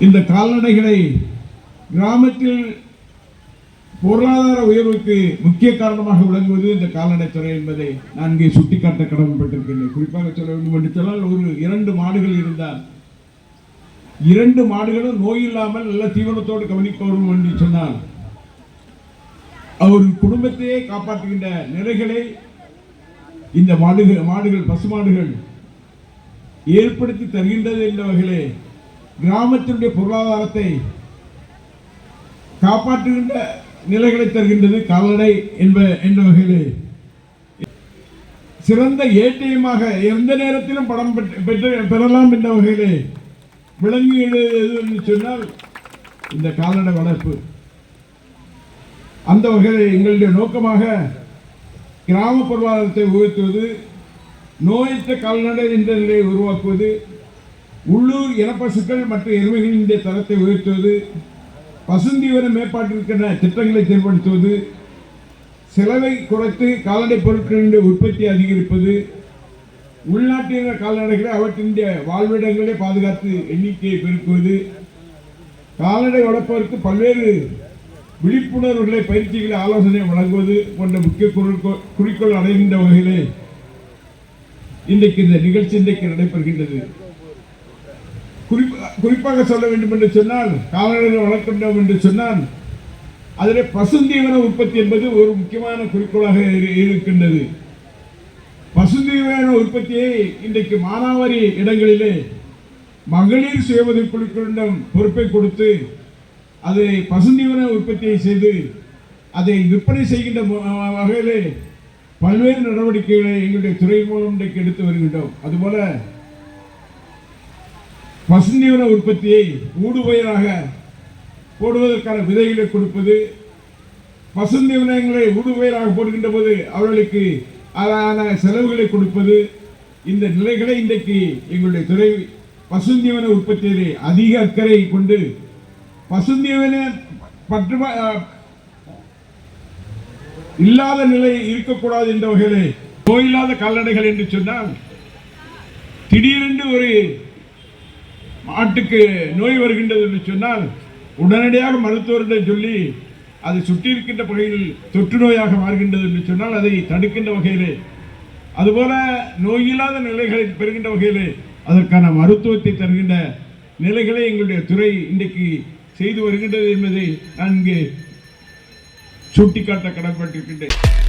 இந்த கால்நடைகளை கிராமத்தில் பொருளாதார உயர்வுக்கு முக்கிய காரணமாக விளங்குவது இந்த கால்நடை துறை என்பதை நான் இங்கே சுட்டிக்காட்ட கடமைப்பட்டிருக்கின்றேன். குறிப்பாக சொல்ல வேண்டும் என்று சொன்னால் ஒரு இரண்டு மாடுகள் இருந்தால் இரண்டு மாடுகளும் நோய் இல்லாமல் நல்ல தீவனத்தோடு கவனிக்க வரும் என்று சொன்னால் அவர் குடும்பத்தையே காப்பாற்றுகின்ற நிலைகளை இந்த மாடுகள் மாடுகள் பசுமாடுகள் ஏற்படுத்தி தருகின்றது என்ற வகையிலே கிராமத்தினுடைய பொருளாதாரத்தை காப்பாற்றுகின்ற நிலைகளை தருகின்றது கால்நடை என்ப என்ற வகையிலே. சிறந்த ஏடிஎம்மாக எந்த நேரத்திலும் படம் பெற்று- பெற்று பெறலாம் என்ற வகையிலே விலங்குகள் எது என்று சொன்னால் இந்த கால்நடை வளர்ப்பு. அந்த வகையில் எங்களுடைய நோக்கமாக கிராம பொருளாதாரத்தை உயர்த்துவது நோயற்ற கால்நடை என்ற நிலையை உருவாக்குவது உள்ளூர் இனப்பசுக்கள் மற்றும் எருமைகளின் தரத்தை உயர்த்துவது பசுந்தீவன மேம்பாட்டிற்கான திட்டங்களை செயல்படுத்துவது செலவை குறைத்து கால்நடை பொருட்களின் உற்பத்தியை அதிகரிப்பது உள்நாட்டின கால்நடைகளை அவற்றின் வாழ்விடங்களை பாதுகாத்து எண்ணிக்கையை பெருக்குவது கால்நடை வளர்ப்பதற்கு பல்வேறு விழிப்புணர்வுகளை பயிற்சிகளை ஆலோசனை வழங்குவது போன்ற முக்கிய குறிக்கோள் அடைகின்ற வகையிலே இன்றைக்கு இந்த நிகழ்ச்சி இன்றைக்கு நடைபெறுகின்றது. குறிப்பா- குறிப்பாக சொல்ல வேண்டும் என்று சொன்னால் கால்நடைகளை வளர்க்கின்றோம் என்று சொன்னால் அதில் பசுந்தீவன உற்பத்தி என்பது ஒரு முக்கியமான குறிக்கோளாக இருக்கின்றது. பசுந்தீவன உற்பத்தியை இன்றைக்கு மானாவாரி இடங்களிலே மகளிர் சுய உதவிக் குழுக்களிடம் பொறுப்பை கொடுத்து அதை பசுந்தீவன உற்பத்தியை செய்து அதை விற்பனை செய்கின்ற வகையிலே பல்வேறு நடவடிக்கைகளை எங்களுடைய துறை மூலம் இன்றைக்கு எடுத்து வருகின்றோம். அதுபோல பசுநீவன உற்பத்தியை ஊடுபயிராக போடுவதற்கான விதைகளை கொடுப்பது பசுநீவனங்களை ஊடுபயிராக போடுகின்ற போது அவர்களுக்கு அதான செலவுகளை கொடுப்பது இந்த நிலைகளை இன்றைக்கு எங்களுடைய துறை பசுந்தீவன உற்பத்தியிலே அதிக அக்கறை கொண்டு பசுந்தீவன பற்று இல்லாத நிலை இருக்கக்கூடாது என்ற வகையிலே நோயில்லாத கால்நடைகள் என்று சொன்னால் திடீரென்று ஒரு மாட்டுக்கு நோய் வருகின்றது என்று சொன்னால் உடனடியாக மருத்துவரிடம் சொல்லி அதை சுற்றி இருக்கின்ற பகுதியில் தொற்று நோயாக மாறுகின்றது என்று சொன்னால் அதை தடுக்கின்ற வகையிலே அதுபோல நோயில்லாத நிலைகளை பெறுகின்ற வகையிலே அதற்கான மருத்துவத்தை தருகின்ற நிலைகளை எங்களுடைய துறை இன்றைக்கு செய்து வருகின்றது என்பதை நான் இங்கே சுட்டிக்காட்ட கடன்பட்டிருக்கின்றேன்